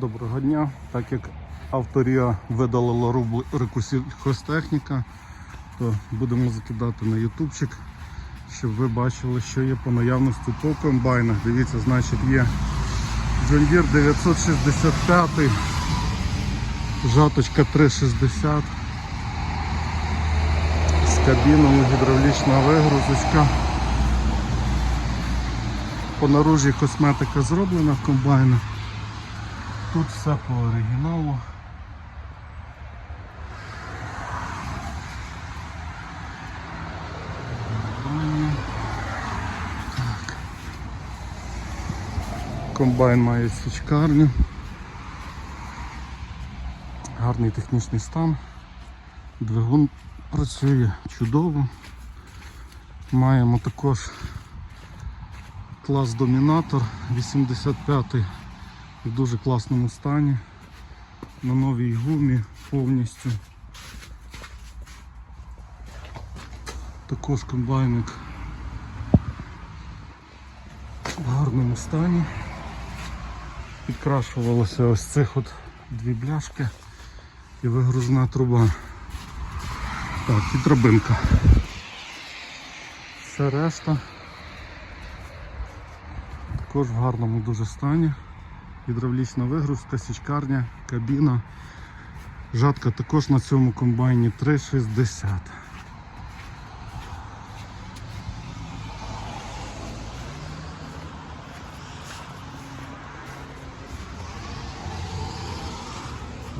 Доброго дня. Так як авторія видалила рубрику сільхозтехніка, то будемо закидати на ютубчик, щоб ви бачили, що є по наявності по комбайнах. Дивіться, значить є Deere 965, жаточка 360 з кабіною гідравлічна вигрузочка. По наружі косметика зроблена в комбайнах. Тут все по оригіналу. Так. Комбайн має січкарню. Гарний технічний стан. Двигун працює чудово. Маємо також клас домінатор 85 в дуже класному стані. На новій гумі повністю. Також комбайник в гарному стані. Підкрашувалося ось цих от дві бляшки і вигрузна труба. Так, і драбинка. Все решта також в гарному дуже стані. Гідравлічна вигрузка, січкарня, кабіна. Жатка також на цьому комбайні 3,60.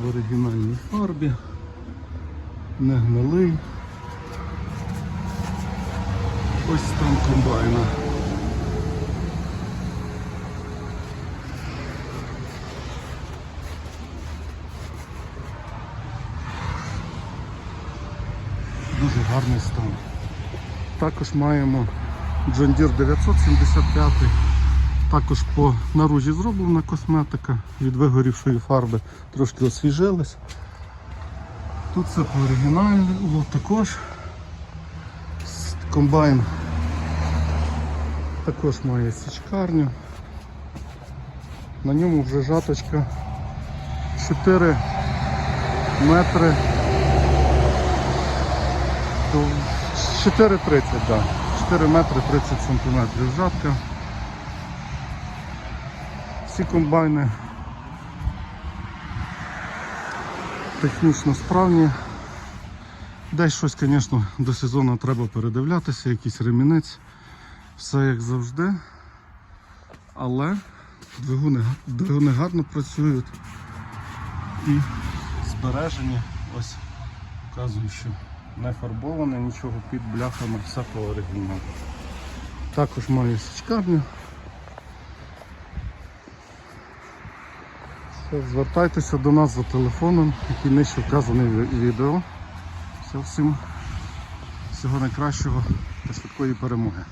В оригінальній фарбі, не гнилий. Ось там комбайна. Дуже гарний стан. Також маємо John Deere 975. Також по наружі зроблена косметика від вигорівшої фарби, трошки освіжилась. Тут все по оригінальному також. Комбайн також має січкарню. На ньому вже жаточка 4 метри 4,30, да. 4 метри 30 сантиметрів жатка. Всі комбайни технічно справні. Десь щось, звісно, до сезону треба передивлятися, якийсь ремінець, все як завжди. Але двигуни, двигуни гарно працюють і збережені. Ось показую, що не фарбоване, нічого під бляхами, все по оригіналу. Також маю січкарню. Все, звертайтеся до нас за телефоном, який нижче вказаний в відео. Все, всім всього найкращого та швидкої перемоги.